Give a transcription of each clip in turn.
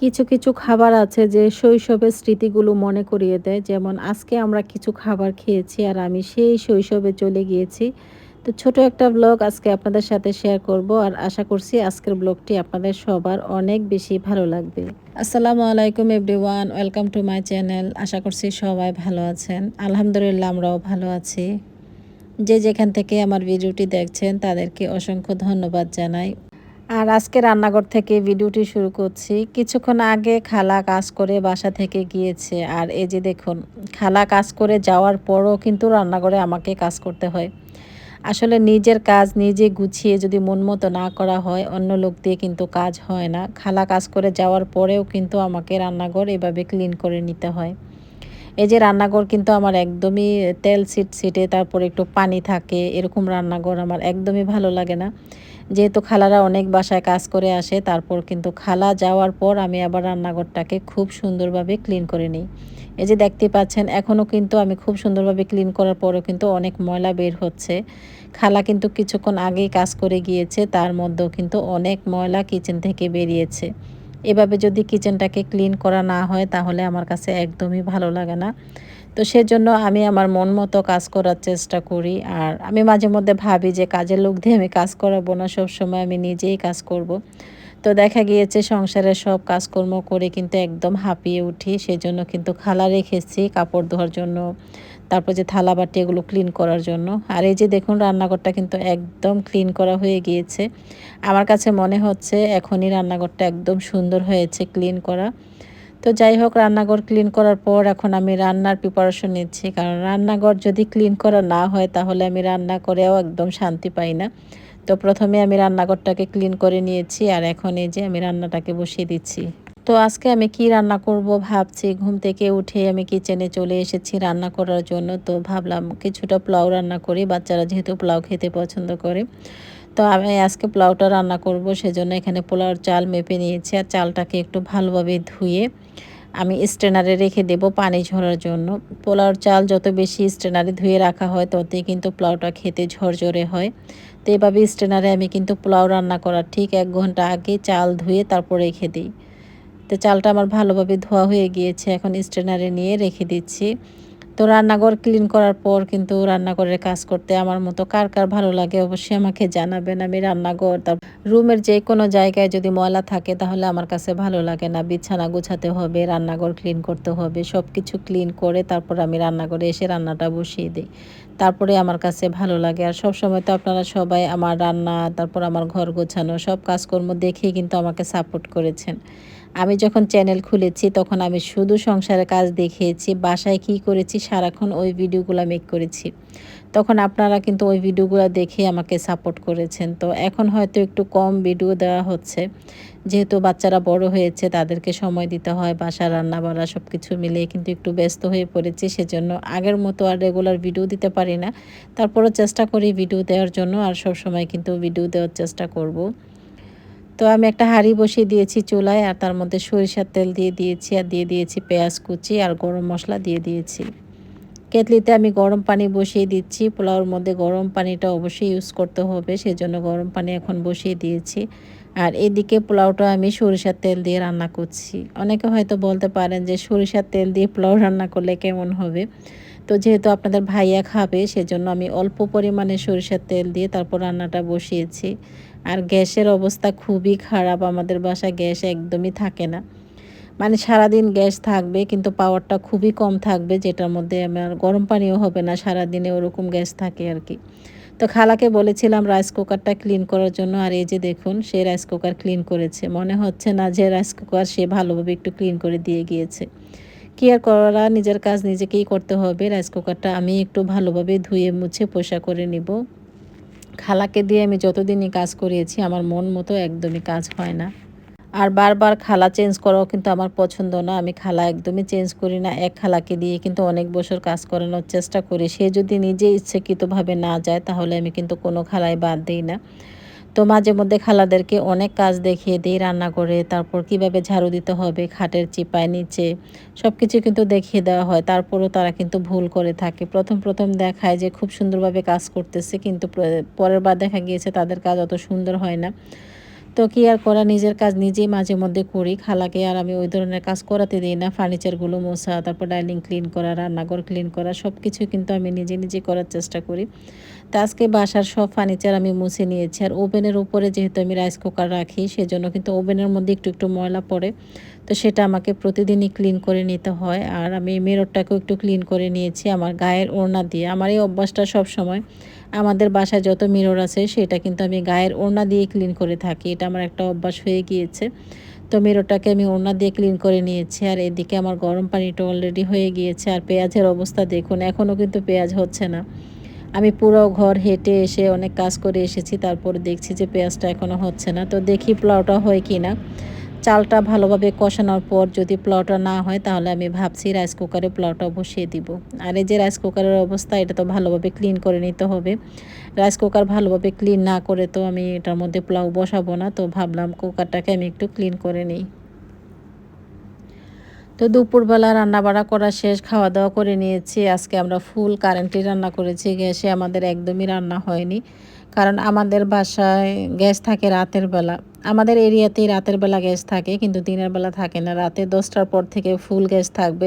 কিছু কিছু খাবার আছে যে শৈশবের স্মৃতিগুলো মনে করিয়ে দেয়। যেমন, আজকে আমরা কিছু খাবার খেয়েছি আর আমি সেই শৈশবে চলে গিয়েছি। তো ছোট একটা ব্লগ আজকে আপনাদের সাথে শেয়ার করব আর আশা করছি আজকের ব্লগটি আপনাদের সবার অনেক বেশি ভালো লাগবে। আসসালামু আলাইকুম everyone welcome to my channel আশা করছি সবাই ভালো আছেন। আলহামদুলিল্লাহ, আমরাও ভালো আছি। যে যেখান থেকে আমার ভিডিওটি দেখছেন, তাদেরকে অসংখ্য ধন্যবাদ জানাই। আর আজকে রান্নাঘর থেকে ভিডিওটি শুরু করছি। কিছুক্ষণ আগে খালা কাজ করে বাসা থেকে গিয়েছে। আর এই যে দেখুন, খালা কাজ করে যাওয়ার পরও কিন্তু রান্নাঘরে আমাকে কাজ করতে হয়। আসলে নিজের কাজ নিজে গুছিয়ে যদি মন মতো না করা হয়, অন্য লোক দিয়ে কিন্তু কাজ হয় না। খালা কাজ করে যাওয়ার পরেও কিন্তু আমাকে রান্নাঘর এভাবে ক্লিন করে নিতে হয়। এই যে রান্নাঘর কিন্তু আমার একদমই তেল সিট সিটে তারপর একটু পানি থাকে, এরকম রান্নাঘর আমার একদমই ভালো লাগে না। যেহেতু খালারা অনেক বাসায় কাজ করে আসে, তারপর কিন্তু খালা যাওয়ার পর আমি আবার রান্নাঘরটাকে খুব সুন্দরভাবে ক্লিন করে নিই। এই যে দেখতে পাচ্ছেন এখনও কিন্তু আমি খুব সুন্দরভাবে ক্লিন করার পরেও কিন্তু অনেক ময়লা বের হচ্ছে। খালা কিন্তু কিছুক্ষণ আগেই কাজ করে গিয়েছে, তার মধ্যেও কিন্তু অনেক ময়লা কিচেন থেকে বেরিয়েছে। এভাবে যদি কিচেনটাকে ক্লিন করা না হয়, তাহলে আমার কাছে একদমই ভালো লাগে না। তো সেজন্য আমি আমার মন মতো কাজ করার চেষ্টা করি। আর আমি মাঝে মধ্যে ভাবি যে কাজের লোক দিয়ে আমি কাজ করাবো না, সবসময় আমি নিজেই কাজ করব। তো দেখা গিয়েছে সংসারের সব কাজকর্ম করে কিন্তু একদম হাঁপিয়ে উঠি, সেজন্য কিন্তু খালা রেখেছি কাপড় ধোয়ার জন্য, তারপর যে থালা বাটি এগুলো ক্লিন করার জন্য। আর এই যে দেখুন রান্নাঘরটা কিন্তু একদম ক্লিন করা হয়ে গিয়েছে। আমার কাছে মনে হচ্ছে এখনই রান্নাঘরটা একদম সুন্দর হয়েছে ক্লিন করা। তো যাই হোক রান্নাঘর ক্লিন করার পর এখন আমি রান্নার প্রিপারেশন নিচ্ছি। কারণ রান্নাঘর যদি ক্লিন করা না হয়, তাহলে আমি রান্না করেও একদম শান্তি পাই না। তো প্রথমে আমি রান্নাঘরটাকে ক্লিন করে নিয়েছি আর এখন এই যে আমি রান্নাটাকে বসিয়ে দিচ্ছি। তো আজকে আমি কি রান্না করব ভাবছি। ঘুম থেকে উঠে আমি কিচেনে চলে এসেছি রান্না করার জন্য। তো ভাবলাম কিছুটা পোলাও রান্না করি। বাচ্চারা যেহেতু পোলাও খেতে পছন্দ করে। তো আমি আজকে পোলাওটা রান্না করব, সেজন্য এখানে পোলাওর চাল মেপে নিয়েছি আর চালটাকে একটু ভালোভাবে ধুয়ে আমি স্ট্রেনারে রেখে দেব পানি ঝরার জন্য। পোলাওর চাল যত বেশি স্ট্রেনারে ধুয়ে রাখা হয়, ততই কিন্তু পোলাওটা খেতে ঝরঝরে হয়। তো এভাবে স্ট্রেনারে আমি কিন্তু পোলাও রান্না করার ঠিক এক ঘণ্টা আগে চাল ধুয়ে তারপর রেখে দিই। তো চালটা আমার ভালোভাবে ধোয়া হয়ে গিয়েছে, এখন স্ট্রেনারে নিয়ে রেখে দিচ্ছি। তো রান্নাঘর ক্লিন করার পর কিন্তু রান্নাঘরের কাজ করতে আমার মতো কার কার ভালো লাগে অবশ্যই আমাকে জানাবেন। আমি রান্নাঘর, তার রুমের যে কোনো জায়গায় যদি ময়লা থাকে তাহলে আমার কাছে ভালো লাগে না। বিছানা গুছাতে হবে, রান্নাঘর ক্লিন করতে হবে সব কিছু ক্লিন করে তারপর আমি রান্নাঘরে এসে রান্নাটা বসিয়ে দিই। তারপরে আমার কাছে ভালো লাগে। আর সব সময় তো আপনারা সবাই আমার রান্না, তারপর আমার ঘর গোছানো, সব কাজকর্ম দেখেই কিন্তু আমাকে সাপোর্ট করেছেন। আমি যখন চ্যানেল খুলেছি, তখন আমি শুধু সংসারের কাজ দেখিয়েছি, বাসায় কি করেছি সারাক্ষণ ওই ভিডিওগুলো মেক করেছি। তখন আপনারা কিন্তু ওই ভিডিওগুলো দেখে আমাকে সাপোর্ট করেছেন। তো এখন হয়তো একটু কম ভিডিও দেওয়া হচ্ছে। যেহেতু বাচ্চারা বড় হয়েছে, তাদেরকে সময় দিতে হয় বাসা রান্না বাড়া সব কিছু মিলিয়ে কিন্তু একটু ব্যস্ত হয়ে পড়েছি, সেজন্য আগের মতো আর রেগুলার ভিডিও দিতে পারি না। তারপরও চেষ্টা করি ভিডিও দেওয়ার জন্য, আর সব সময় কিন্তু ভিডিও দেওয়ার চেষ্টা করব। তো আমি একটা হাঁড়ি বসিয়ে দিয়েছি চুলায়, আর তার মধ্যে সরিষার তেল দিয়ে দিয়েছি, আর দিয়ে দিয়েছি পেঁয়াজ কুচি আর গরম মশলা দিয়ে দিয়েছি। কেটলিতে আমি গরম পানি বসিয়ে দিচ্ছি পোলাওর মধ্যে গরম পানিটা অবশ্যই ইউজ করতে হবে, সেজন্য গরম পানি এখন বসিয়ে দিয়েছি। আর এদিকে পোলাওটা আমি সরিষার তেল দিয়ে রান্না করছি। অনেকে হয়তো বলতে পারেন যে সরিষার তেল দিয়ে পোলাও রান্না করলে কেমন হবে? তো যেহেতু আপনাদের ভাইয়া খাবে, সেজন্য আমি অল্প পরিমাণে সরিষার তেল দিয়ে তারপর রান্নাটা বসিয়েছি। আর গ্যাসের অবস্থা খুবই খারাপ, আমাদের বাসায় গ্যাস একদমই থাকে না। মানে সারাদিন গ্যাস থাকবে, কিন্তু পাওয়ারটা খুবই কম থাকবে, যেটার মধ্যে আমার গরম পানিও হবে না, সারাদিনে ওরকম গ্যাস থাকে আর কি। তো খালাকে বলেছিলাম রাইস কুকারটা ক্লিন করার জন্য, আর এই যে দেখুন, সে রাইস কুকার ক্লিন করেছে। মনে হচ্ছে না যে রাইস কুকার সে ভালোভাবে একটু ক্লিন করে দিয়ে গিয়েছে। কি আর করা নিজের কাজ নিজেকেই করতে হবে। রাইস কুকারটা আমি একটু ভালোভাবে ধুয়ে মুছে, পোষা করে নিব। খালাকে দিয়ে আমি যতদিনই কাজ করিয়েছি, আমার মন মতো একদমই কাজ হয় না। আর বারবার খালা চেঞ্জ করাও কিন্তু আমার পছন্দ না। আমি খালা একদমই চেঞ্জ করি না, এক খালাকে দিয়ে কিন্তু অনেক বছর কাজ করানোর চেষ্টা করি। সে যদি নিজে ইচ্ছাকৃতভাবে না যায়, তাহলে আমি কিন্তু কোনো খালায় বাদ দিই না। তো মাঝে মধ্যে খালাদেরকে অনেক কাজ দেখিয়ে দিই, রান্না করে, তারপর কীভাবে ঝাড়ু দিতে হবে, খাটের চিপায়, নিচে সব কিছু কিন্তু দেখিয়ে দেওয়া হয়। তারপরও তারা কিন্তু ভুল করে থাকে। প্রথম প্রথম দেখায় যে খুব সুন্দরভাবে কাজ করতেছে, কিন্তু পরের বার দেখা গিয়েছে তাদের কাজ অত সুন্দর হয় না। তো কি আর করা? নিজের কাজ নিজেই মাঝে মধ্যে করি, খালাকে আর আমি ওই ধরনের কাজ করাতে দিই না। ফার্নিচারগুলো মোছা, তারপর ডাইনিং ক্লিন করা, রান্নাঘর ক্লিন করা সব কিছু কিন্তু আমি নিজে নিজে করার চেষ্টা করি। তো আজকে বাসার সব ফার্নিচার আমি মুছে নিয়েছি। আর ওভেনের উপরে যেহেতু আমি রাইস কুকার রাখি, সেজন্য কিন্তু ওভেনের মধ্যে একটু একটু ময়লা পড়ে। তো সেটা আমাকে প্রতিদিনই ক্লিন করে নিতে হয়। আর আমি মেররটাকেও একটু ক্লিন করে নিয়েছি আমার গায়ের ওড়না দিয়ে। আমার এই অভ্যাসটা সব সময় আমাদের বাসায় যত মিরর আছে, সেটা কিন্তু আমি গায়ের ওড়না দিয়ে ক্লিন করে থাকি। এটা আমার একটা অভ্যাস হয়ে গিয়েছে। তো মিররটাকে আমি ওড়না দিয়ে ক্লিন করে নিয়েছি। আর এদিকে আমার গরম পানিটা অলরেডি হয়ে গিয়েছে। আর পেঁয়াজের অবস্থা দেখুন, এখনও কিন্তু পেঁয়াজ হচ্ছে না। আমি পুরো ঘর হেঁটে এসে অনেক কাজ করে এসেছি। তারপর দেখছি যে পেঁয়াজটা এখনও হচ্ছে না। তো দেখি পোলাওটা হয় কি না চালটা ভালোভাবে কষানোর পর যদি পোলাওটা না হয়, তাহলে আমি ভাবছি রাইস কুকারে পোলাওটা বসিয়ে দিব। আর এই যে রাইস কুকারের অবস্থা, এটা তো ভালোভাবে ক্লিন করে নিতে হবে। রাইস কুকার ভালোভাবে ক্লিন না করে তো আমি এটার মধ্যে পোলাও বসাবো না, তো ভাবলাম কুকারটাকে আমি একটু ক্লিন করে নিই। তো দুপুরবেলা রান্না বাড়া করা শেষ খাওয়া দাওয়া করে নিয়েছি। আজকে আমরা ফুল কারেন্টলি রান্না করেছি, গ্যাসে আমাদের একদমই রান্না হয়নি। কারণ আমাদের বাসায় গ্যাস থাকে রাতের বেলা। আমাদের এরিয়াতেই রাতের বেলা গ্যাস থাকে, কিন্তু দিনের বেলা থাকে না। রাতে দশটার পর থেকে ফুল গ্যাস থাকবে,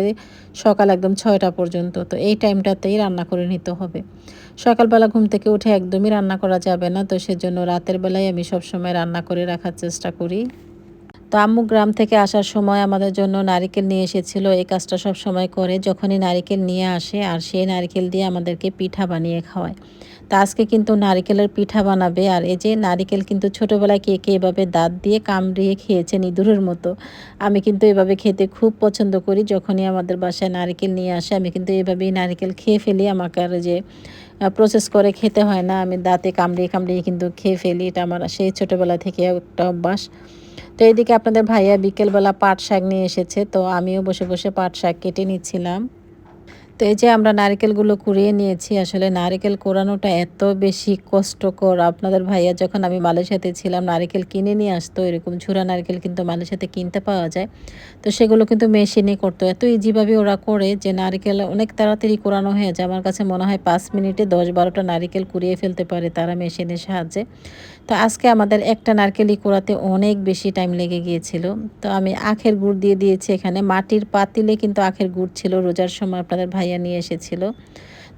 সকাল একদম ছয়টা পর্যন্ত। তো এই টাইমটাতেই রান্না করে নিতে হবে। সকালবেলা ঘুম থেকে উঠে একদমই রান্না করা যাবে না, তো সেজন্য রাতের বেলায় আমি সবসময় রান্না করে রাখার চেষ্টা করি। তো আম্মু গ্রাম থেকে আসার সময় আমাদের জন্য নারিকেল নিয়ে এসেছিল। এই কাজটা সব সময় করে। যখনই নারিকেল নিয়ে আসে, আর সেই নারিকেল দিয়ে আমাদেরকে পিঠা বানিয়ে খাওয়ায়। তা আজকে কিন্তু নারিকেলের পিঠা বানাবে। আর এই যে নারিকেল কিন্তু ছোটোবেলায় কে কে এভাবে দাঁত দিয়ে কামড়িয়ে খেয়েছে ইঁদুরের মতো, আমি কিন্তু এভাবে খেতে খুব পছন্দ করি। যখনই আমাদের বাসায় নারিকেল নিয়ে আসে, আমি কিন্তু এভাবেই নারিকেল খেয়ে ফেলি। আমাকে আর যে প্রসেস করে খেতে হয় না, আমি দাঁতে কামড়িয়ে কামড়িয়ে কিন্তু খেয়ে ফেলি। এটা আমার সেই ছোটোবেলা থেকে একটা অভ্যাস। তো এইদিকে আপনাদের ভাইয়া বিকেলবেলা পাট শাক নিয়ে এসেছে, তো আমিও বসে বসে পাট শাক কেটে নিচ্ছিলাম। তো এই যে আমরা নারকেলগুলো কুড়িয়ে নিয়েছি, আসলে নারকেল কোরানোটা এত বেশি কষ্টকর। আপনাদের ভাইয়া যখন আমি মালয়েশিয়াতে ছিলাম, নারকেল কিনে নিয়ে আসতো, এরকম ঝুরা নারকেল কিন্তু মালয়েশিয়াতে কিনতে পাওয়া যায়। তো সেগুলো কিন্তু মেশিনে করতো। এত ইজিভাবে ওরা করে যে নারকেল অনেক তাড়াতাড়ি কোরানো হয়ে যায়। আমার কাছে মনে হয় পাঁচ মিনিটে দশ বারোটা নারকেল কুড়িয়ে ফেলতে পারে তারা মেশিনের সাহায্যে। তো আজকে আমাদের একটা নারকেলই কোরাতে অনেক বেশি টাইম লেগে গিয়েছিল। তো আমি আখের গুড় দিয়ে দিয়েছি এখানে। মাটির পাতিলে কিন্তু আখের গুড় ছিল রোজার সময়। আপনাদের ভাইয়া নিয়ে এসেছিল।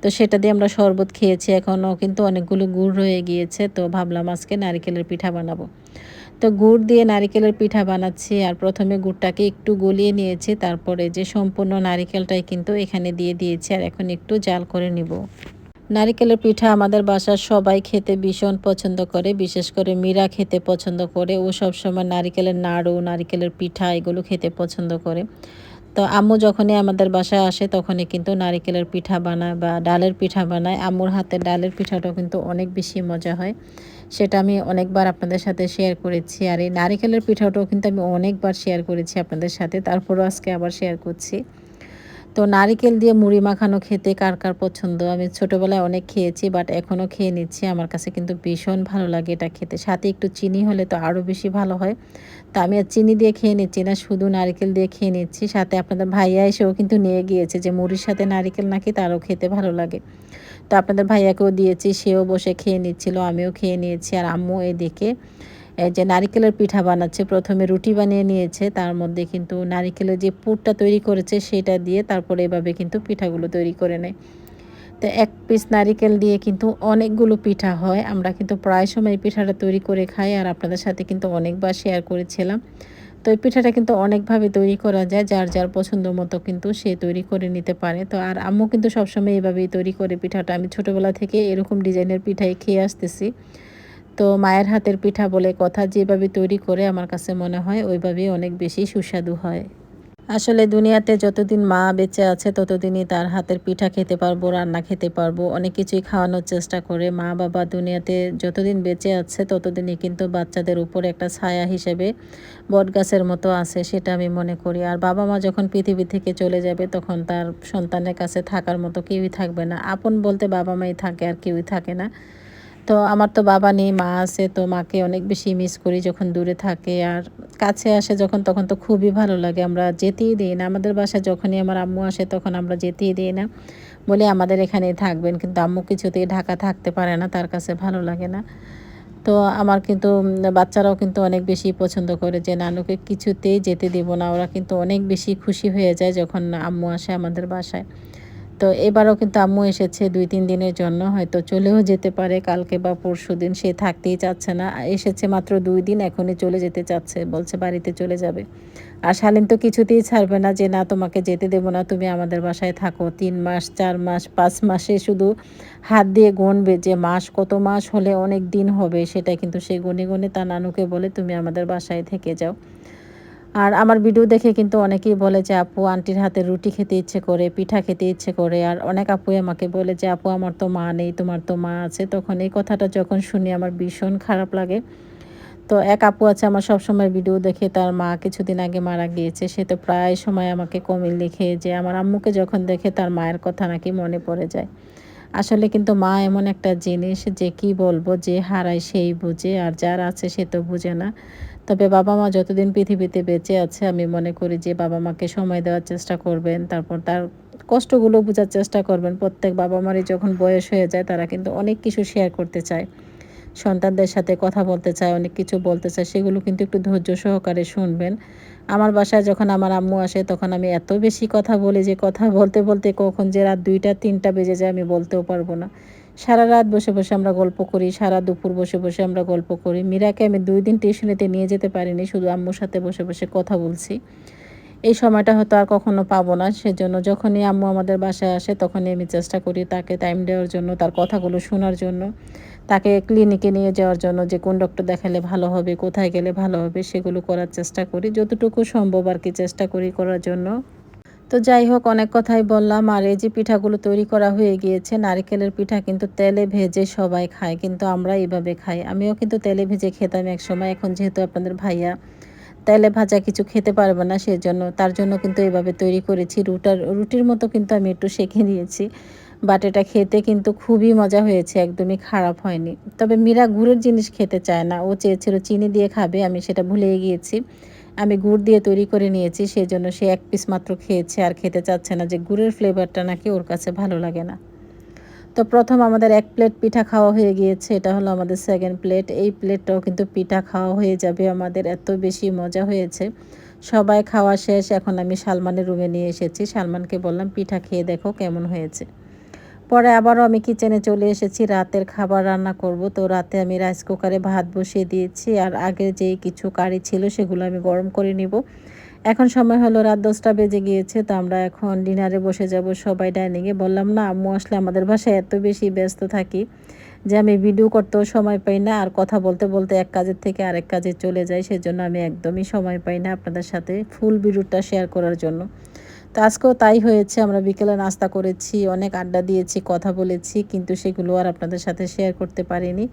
তো সেটা দিয়ে আমরা শরবত খেয়েছি। এখনও কিন্তু অনেকগুলো গুড় রয়ে গিয়েছে। তো ভাবলাম আজকে নারিকেলের পিঠা বানাবো। তো গুড় দিয়ে নারিকেলের পিঠা বানাচ্ছি আর প্রথমে গুড়টাকে একটু গলিয়ে নিয়েছি। তারপরে যে সম্পূর্ণ নারিকেলটাই কিন্তু এখানে দিয়ে দিয়েছি আর এখন একটু জাল করে নিব। নারিকেলের পিঠা আমাদের বাসার সবাই খেতে ভীষণ পছন্দ করে। বিশেষ করে মীরা খেতে পছন্দ করে। ও সবসময় নারিকেলের নাড়ু, নারিকেলের পিঠা এগুলো খেতে পছন্দ করে। তো আম্মু যখনই আমাদের বাসায় আসে, তখনই কিন্তু নারিকেলের পিঠা বানায় বা ডালের পিঠা বানায়। আম্মুর হাতে ডালের পিঠাটাও কিন্তু অনেক বেশি মজা হয়। সেটা আমি অনেকবার আপনাদের সাথে শেয়ার করেছি। আর এই নারিকেলের পিঠাটাও কিন্তু আমি অনেকবার শেয়ার করেছি আপনাদের সাথে। তারপরও আজকে আবার শেয়ার করছি। তো নারিকেল দিয়ে মুড়ি মাখানো খেতে কার কার পছন্দ? আমি ছোটোবেলায় অনেক খেয়েছি বাট এখনও খেয়ে নিচ্ছি। আমার কাছে কিন্তু ভীষণ ভালো লাগে এটা খেতে। সাথে একটু চিনি হলে তো আরও বেশি ভালো হয়। তা আমি আর চিনি দিয়ে খেয়ে নিচ্ছি না, শুধু নারিকেল দিয়ে খেয়ে নিচ্ছি। সাথে আপনাদের ভাইয়া এসেও কিন্তু নিয়ে গিয়েছে যে মুড়ির সাথে নারিকেল নাকি তারও খেতে ভালো লাগে। তো আপনাদের ভাইয়াকেও দিয়েছি, সেও বসে খেয়ে নিচ্ছিল, আমিও খেয়ে নিয়েছি। আর আম্মু এদিকে যে নারিকেলের পিঠা বানাচ্ছে, প্রথমে রুটি বানিয়ে নিয়েছে, তার মধ্যে কিন্তু নারিকেলের যে পুরটা তৈরি করেছে সেটা দিয়ে তারপরে এভাবে কিন্তু পিঠাগুলো তৈরি করে নেয়। তো এক পিস নারিকেল দিয়ে কিন্তু অনেকগুলো পিঠা হয়। আমরা কিন্তু প্রায় সময় পিঠাটা তৈরি করে খাই আর আপনাদের সাথে কিন্তু অনেকবার শেয়ার করেছিলাম। তো এই পিঠাটা কিন্তু অনেকভাবে তৈরি করা যায়, যার যার পছন্দ মতো কিন্তু সে তৈরি করে নিতে পারে। তো আর আম্মু কিন্তু সবসময় এভাবেই তৈরি করে পিঠাটা। আমি ছোটোবেলা থেকে এরকম ডিজাইনের পিঠাই খেয়ে আসতেছি। তো মায়ের হাতের পিঠা বলে কথা যেভাবে তৈরি করে আমার কাছে মনে হয়, ওইভাবেই অনেক বেশি সুস্বাদু হয়। আসলে দুনিয়াতে যতদিন মা বেঁচে আছে, ততদিনই তার হাতের পিঠা খেতে পারব, রান্না খেতে পারব। অনেক কিছুই খাওয়ানোর চেষ্টা করে মা বাবা দুনিয়াতে যতদিন বেঁচে আছে, ততদিনই কিন্তু বাচ্চাদের উপরে একটা ছায়া হিসেবে বটগাছের মতো আছে সেটা আমি মনে করি। আর বাবা মা যখন পৃথিবী থেকে চলে যাবে, তখন তার সন্তানের কাছে থাকার মতো কেউই থাকবে না। আপন বলতে বাবা মাই থাকে আর কেউই থাকে না। তো আমার তো বাবা নেই, মা আছে, তো মাকে অনেক বেশি মিস করি যখন দূরে থাকে। আর কাছে আসে যখন, তখন তো খুবই ভালো লাগে। আমরা যেতেই দিই না। আমাদের বাসায় যখনই আমার আম্মু আসে, তখন আমরা যেতেই দিই না। বলে আমাদের এখানেই থাকবেন। কিন্তু আম্মু কিছুতেই ঢাকা থাকতে পারে না, তার কাছে ভালো লাগে না। তো আমার কিন্তু বাচ্চারাও কিন্তু অনেক বেশি পছন্দ করে যে, নানুকে কিছুতেই যেতে দিব না। ওরা কিন্তু অনেক বেশি খুশি হয়ে যায় যখন আম্মু আসে আমাদের বাসায়। তো এবারও কিন্তু আম্মু এসেছে দুই, তিন দিনের জন্য, হয়তো চলেও যেতে পারে। কালকে বা পরশু দিন সে থাকতেই চাচ্ছে না। এসেছে মাত্র দুই দিন, এখনই চলে যেতে চাচ্ছে, বলছে বাড়িতে চলে যাবে। আর শালীন তো কিছুতেই ছাড়বে না যে, না, তোমাকে যেতে দেবো না, তুমি আমাদের বাসায় থাকো। তিন মাস, চার মাস, পাঁচ মাসে শুধু হাত দিয়ে গুনবে যে, মাস, কত মাস হলে অনেক দিন হবে? সেটা কিন্তু সে গুনে গুনে তার নানুকে বলে, তুমি আমাদের বাসায় থেকে যাও। আর আমার ভিডিও দেখে কিন্তু অনেকেই বলে যে, আপু, আন্টির হাতে রুটি খেতে ইচ্ছে করে, পিঠা খেতে ইচ্ছে করে। আর অনেক আপুই আমাকে বলে যে, আপু, আমার তো মা নেই, তোমার তো মা আছে। তখন এই কথাটা যখন শুনি আমার ভীষণ খারাপ লাগে। তো এক আপু আছে আমার সবসময় ভিডিও দেখে, তার মা কিছুদিন আগে মারা গিয়েছে। সে তো প্রায় সময় আমাকে কমিল লিখে যে, আমার আম্মুকে যখন দেখে, তার মায়ের কথা নাকি মনে পড়ে যায়। আসলে কিন্তু মা এমন একটা জিনিস যে, কি বলব, যে হারায় সেই বুঝে, আর যার আছে সে তো বুঝে না। তবে বাবা মা যতদিন পৃথিবীতে বেঁচে আছে, আমি মনে করি যে বাবা মাকে সময় দেওয়ার চেষ্টা করবেন, তারপর তার কষ্টগুলো বোঝার চেষ্টা করবেন। প্রত্যেক বাবা মারই যখন বয়স হয়ে যায়, তারা কিন্তু অনেক কিছু শেয়ার করতে চায়। সন্তানদের সাথে কথা বলতে চায়, অনেক কিছু বলতে চায়, সেগুলো কিন্তু একটু ধৈর্য সহকারে শুনবেন। আমার বাসায় যখন আমার আম্মু আসে, তখন আমি এত বেশি কথা বলি যে কথা বলতে বলতে কখন যে রাত দুইটা, তিনটা বেজে যায়, আমি বলতেও পারব না। সারা রাত বসে বসে আমরা গল্প করি, সারা দুপুর বসে বসে আমরা গল্প করি। মীরাকে আমি দুই দিন টিউশনিতে নিয়ে যেতে পারিনি, শুধু আম্মুর সাথে বসে বসে কথা বলছি। এই সময়টা হয়তো আর কখনো পাবো না, সেজন্য যখনই আম্মু আমাদের বাসায় আসে তখনই আমি চেষ্টা করি তাকে টাইম দেওয়ার জন্য, তার কথাগুলো শোনার জন্য, তাকে ক্লিনিকে নিয়ে যাওয়ার জন্য, যে কোন ডক্টর দেখালে ভালো হবে, কোথায় গেলে ভালো হবে, সেগুলো করার চেষ্টা করি। যতটুকু সম্ভব আর কি চেষ্টা করি করার জন্য। তো যাই হোক, অনেক কথাই বললাম। আর এই যে পিঠাগুলো তৈরি করা হয়ে গিয়েছে, নারিকেলের পিঠা কিন্তু তেলে ভেজে সবাই খায়, কিন্তু আমরা এইভাবে খাই। আমিও কিন্তু তেলে ভেজে খেতাম এক সময় এখন যেহেতু আপনাদের ভাইয়া তেলে ভাজা কিছু খেতে পারবে না সেজন্য, তার জন্য কিন্তু এভাবে তৈরি করেছি। রুটার, রুটির মতো কিন্তু আমি একটু শেখে নিয়েছি বাট এটা খেতে কিন্তু খুবই মজা হয়েছে, একদমই খারাপ হয়নি। তবে মীরা গুড়ের জিনিস খেতে চায় না, ও চেয়েছিল চিনি দিয়ে খাবে, আমি সেটা ভুলে গিয়েছি। আমি গুড় দিয়ে তৈরি করে নিয়েছি সেই জন্য সে এক পিস মাত্র খেয়েছে আর খেতে চাচ্ছে না যে গুড়ের ফ্লেভারটা নাকি ওর কাছে ভালো লাগে না। তো প্রথম আমাদের এক প্লেট পিঠা খাওয়া হয়ে গিয়েছে, এটা হলো আমাদের সেকেন্ড প্লেট এই প্লেটটাও কিন্তু পিঠা খাওয়া হয়ে যাবে, আমাদের এত বেশি মজা হয়েছে। সবাই খাওয়া শেষ, এখন আমি সালমানের রুমে নিয়ে এসেছি। সালমানকে বললাম, পিঠা খেয়ে দেখো কেমন হয়েছে। পরে আবারও আমি কিচেনে চলে এসেছি, রাতের খাবার রান্না করব। তো রাতে আমি রাইস কুকারে ভাত বসিয়ে দিয়েছি আর আগে যেই কিছু কারি ছিল সেগুলো আমি গরম করে নিব। এখন সময় হলো রাত দশটা বেজে গিয়েছে, তো আমরা এখন ডিনারে বসে যাব সবাই ডাইনিংয়ে। বললাম, না, আম্মু আসলে আমাদের বাসায় এত বেশি ব্যস্ত থাকি যে আমি ভিডিও করতেও সময় পাই না আর কথা বলতে বলতে এক কাজের থেকে আরেক কাজে চলে যাই। সেজন্য আমি একদমই সময় পাই না আপনাদের সাথে ফুল ভিডিওটা শেয়ার করার জন্য। তো আজকেও তাই হয়েছে, আমরা বিকেলে নাস্তা করেছি, অনেক আড্ডা দিয়েছি, কথা বলেছি, কিন্তু সেগুলো আর আপনাদের সাথে শেয়ার করতে পারিনি।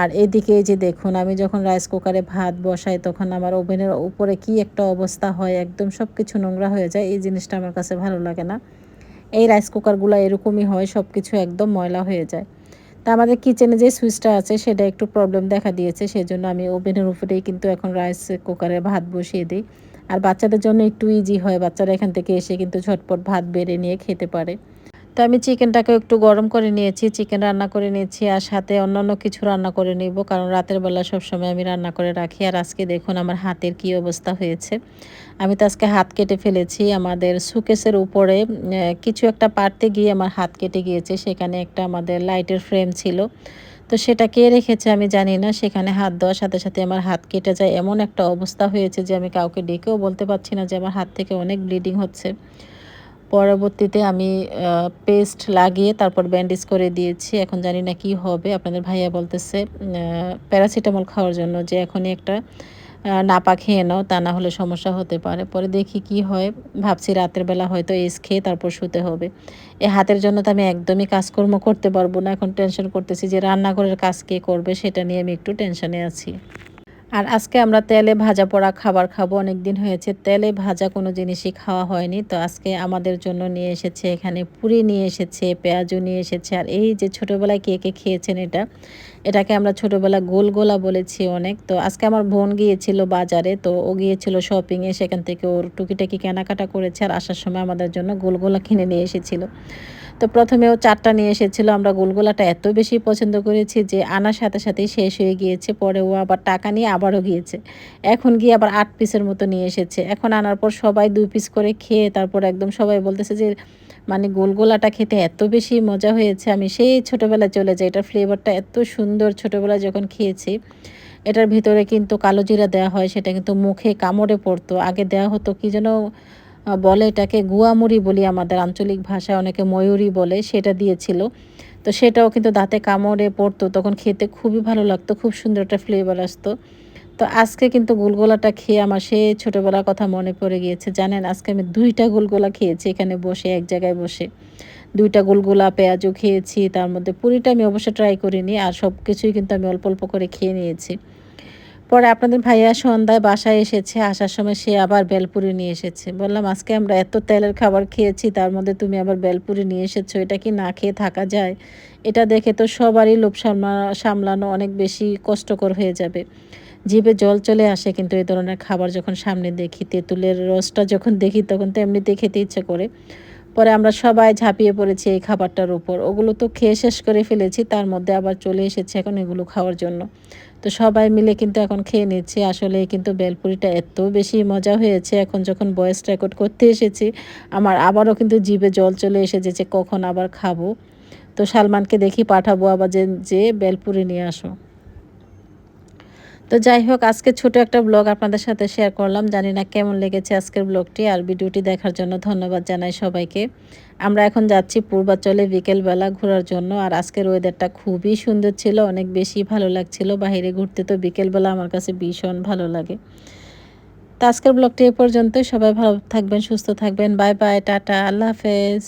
আর এদিকে যে দেখুন, আমি যখন রাইস কুকারে ভাত বসাই, তখন আমার ওভেনের উপরে কি একটা অবস্থা হয়, একদম সব কিছু নোংরা হয়ে যায়, এই জিনিসটা আমার কাছে ভালো লাগে না। এই রাইস কুকারগুলো এরকমই হয় সব কিছু একদম ময়লা হয়ে যায়। তা আমাদের কিচেনে যে সুইচটা আছে, সেটা একটু প্রবলেম দেখা দিয়েছে, সেজন্য আমি ওভেনের উপরেই কিন্তু এখন রাইস কুকারে ভাত বসিয়ে দিই। আর বাচ্চাদের জন্য একটু ইজি হয়। বাচ্চারা এখান থেকে এসে কিন্তু ঝটপট ভাত বেড়ে নিয়ে খেতে পারে। তো আমি চিকেনটাকে একটু গরম করে নিয়েছি চিকেন রান্না করে নিয়েছি আর সাথে অন্যান্য কিছু রান্না করে নিব, কারণ রাতের বেলা সবসময় আমি রান্না করে রাখি। আর আজকে দেখুন আমার হাতের কি অবস্থা হয়েছে। আমি তো আজকে হাত কেটে ফেলেছি। আমাদের সুকেসের উপরে কিছু একটা পারতে গিয়ে আমার হাত কেটে গিয়েছে। সেখানে একটা আমাদের লাইটের ফ্রেম ছিল। তো সেটা কে রেখেছে আমি জানি না। সেখানে হাত দেওয়ার সাথে সাথে আমার হাত কেটে যায়। এমন একটা অবস্থা হয়েছে যে আমি কাউকে ডেকেও বলতে পারছি না যে আমার হাত থেকে অনেক ব্লিডিং হচ্ছে। পরবর্তীতে আমি পেস্ট লাগিয়ে তারপর ব্যান্ডেজ করে দিয়েছি। এখন জানি না কি হবে। আপনাদের ভাইয়া বলতেছে প্যারাসিটামল খাওয়ার জন্য যে এখনই একটা নাপা খেয়ে নাও, তা না হলে সমস্যা হতে পারে। পরে দেখি কি হয়, ভাবছি রাতের বেলা হয়তো এস খেয়ে তারপর শুতে হবে। এ হাতের জন্য তো আমি একদমই কাজকর্ম করতে পারব না, এখন টেনশন করতেছি যে রান্নাঘরের কাজ কে করবে সেটা নিয়ে আমি একটু টেনশনে আছি। আর আজকে আমরা তেলে ভাজা পড়া খাবার খাব অনেক দিন হয়েছে তেলে ভাজা কোনো জিনিসই খাওয়া হয়নি। তো আজকে আমাদের জন্য নিয়ে এসেছে, এখানে পুরি নিয়ে এসেছে, পেঁয়াজও নিয়ে এসেছে। আর এই যে ছোটোবেলায় কে কে খেয়েছেন এটা এটাকে আমরা ছোটোবেলা গোলগোলা বলেছি অনেক। তো আজকে আমার বোন গিয়েছিল বাজারে, তো ও গিয়েছিল শপিংয়ে সেখান থেকে ওর টুকিটাকি কেনাকাটা করেছে আর আসার সময় আমাদের জন্য গোলগোলা কিনে নিয়ে এসেছিল। তো প্রথমে ও চারটা নিয়ে এসেছিল, আমরা গোলগোলাটা এত বেশি পছন্দ করেছি যে আনার সাথে সাথেই শেষ হয়ে গিয়েছে, পরে ও আবার টাকা নিয়ে আবারও গিয়েছে। এখন গিয়ে আবার আট পিসের মতো নিয়ে এসেছে। এখন আনার পর সবাই দুই পিস করে খেয়ে তারপর একদম সবাই বলতেছে যে মানে গোলগোলাটা খেতে এত বেশি মজা হয়েছে। আমি সেই ছোটোবেলায় চলে যাই, এটার ফ্লেভারটা এত সুন্দর ছোটোবেলায় যখন খেয়েছি। এটার ভিতরে কিন্তু কালো জিরা দেওয়া হয়, সেটা কিন্তু মুখে কামড়ে পড়তো। আগে দেওয়া হতো কি যেন বলে এটাকে গুয়ামুড়ি বলি আমাদের আঞ্চলিক ভাষায়, অনেকে ময়ূরী বলে, সেটা দিয়েছিল। তো সেটাও কিন্তু দাঁতে কামড়ে পড়তো, তখন খেতে খুবই ভালো লাগতো, খুব সুন্দর একটা ফ্লেভার আসতো। তো আজকে কিন্তু গুলগোলাটা খেয়ে আমার সে ছোটোবেলার কথা মনে পড়ে গিয়েছে। জানেন, আজকে আমি দুইটা গুলগোলা খেয়েছি, এখানে বসে, এক জায়গায় বসে। দুইটা গুলগোলা, পেঁয়াজও খেয়েছি, তার মধ্যে পুরিটা আমি অবশ্যই ট্রাই করিনি, আর সব কিছুই কিন্তু আমি অল্প অল্প করে খেয়ে নিয়েছি। পরে আপনাদের ভাইয়া সন্ধ্যায় বাসায় এসেছে, আসার সময় সে আবার বেলপুরি নিয়ে এসেছে। বললাম, আজকে আমরা এত তেলের খাবার খেয়েছি, তার মধ্যে তুমি আবার বেলপুরি নিয়ে এসেছ, এটা কি না খেয়ে থাকা যায়? এটা দেখে তো সবারই লোভ সামলা, সামলানো অনেক বেশি কষ্টকর হয়ে যাবে। জিভে জল চলে আসে, কিন্তু এই ধরনের খাবার যখন সামনে দেখি, তেঁতুলের রসটা যখন দেখি, তখন তো এমনিতেই খেতে ইচ্ছে করে। পরে আমরা সবাই ঝাঁপিয়ে পড়েছি এই খাবারটার উপর। ওগুলো তো খেয়ে শেষ করে ফেলেছি, তার মধ্যে আবার চলে এসেছে এখন এগুলো খাওয়ার জন্য। তো সবাই মিলে কিন্তু এখন খেয়ে নিচ্ছি। আসলে কিন্তু বেলপুরিটা এত বেশি মজা হয়েছে, এখন যখন ভয়েস রেকর্ড করতে এসেছি, আমার আবারও কিন্তু জিভে জল চলে এসেছে যে কখন আবার খাব। তো সালমানকে দেখি পাঠাবো আবার যে যে বেলপুরি নিয়ে আসো। তো যাই হোক, আজকে ছোট একটা ব্লগ আপনাদের সাথে শেয়ার করলাম। জানি না কেমন লেগেছে আজকের ব্লগটি, আর ভিডিওটি দেখার জন্য ধন্যবাদ জানাই সবাইকে। আমরা এখন যাচ্ছি পূর্বাচলে বিকেলবেলা ঘোরার জন্য, আর আজকের ওয়েদারটা খুবই সুন্দর ছিল, অনেক বেশি ভালো লাগছিল। বাহিরে ঘুরতে তো বিকেলবেলা আমার কাছে ভীষণ ভালো লাগে। তো আজকের ব্লগটি এ পর্যন্তই। সবাই ভালো থাকবেন, সুস্থ থাকবেন। বাই বাই, টাটা, আল্লাহ হাফেজ।